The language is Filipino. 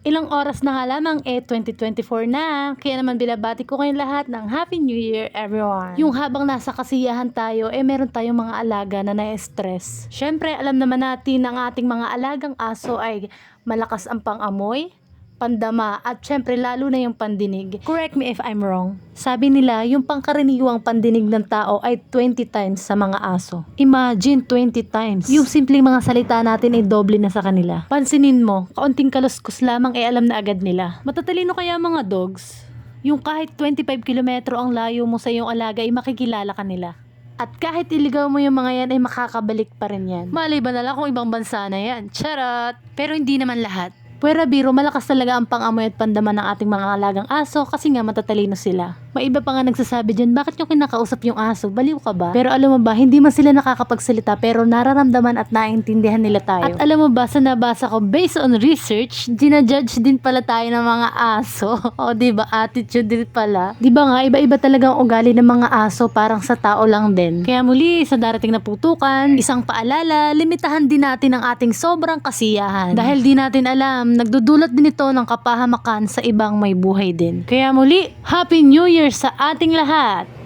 Ilang oras na nga lamang eh 2024 na. Kaya naman binabati ko kayong lahat ng Happy New Year everyone. Yung habang nasa kasiyahan tayo eh meron tayong mga alaga na na-stress. Syempre alam naman natin ang ating mga alagang aso ay malakas ang pangamoy, pandama at syempre lalo na yung pandinig. Correct me if I'm wrong. Sabi nila yung pangkaraniwang pandinig ng tao ay 20 times sa mga aso. Imagine 20 times. Yung simpleng mga salita natin ay doble na sa kanila. Pansinin mo, kaunting kaluskos lamang ay alam na agad nila. Matatalino kaya mga dogs? Yung kahit 25 kilometro ang layo mo sa iyong alaga ay makikilala ka nila. At kahit iligaw mo yung mga yan ay makakabalik pa rin yan. Malay ba na lang kung ibang bansa na yan? Charot! Pero hindi naman lahat. Puwera biro, malakas talaga ang pangamoy at pandaman ng ating mga alagang aso kasi nga matatalino sila. May iba pa nga nagsasabi dyan, bakit yung kinakausap yung aso? Baliw ka ba? Pero alam mo ba, hindi man sila nakakapagsalita pero nararamdaman at naintindihan nila tayo. At alam mo ba, sa nabasa ko, based on research, ginajudge din pala tayo ng mga aso. o ba attitude din pala. Ba nga, iba-iba talaga ang ugali ng mga aso parang sa tao lang din. Kaya muli, sa darating na putukan, isang paalala, limitahan din natin ang ating sobrang kasiyahan. Dahil di natin alam, nagdudulot din ito ng kapahamakan sa ibang may buhay din. Kaya muli, Happy New Year sa ating lahat!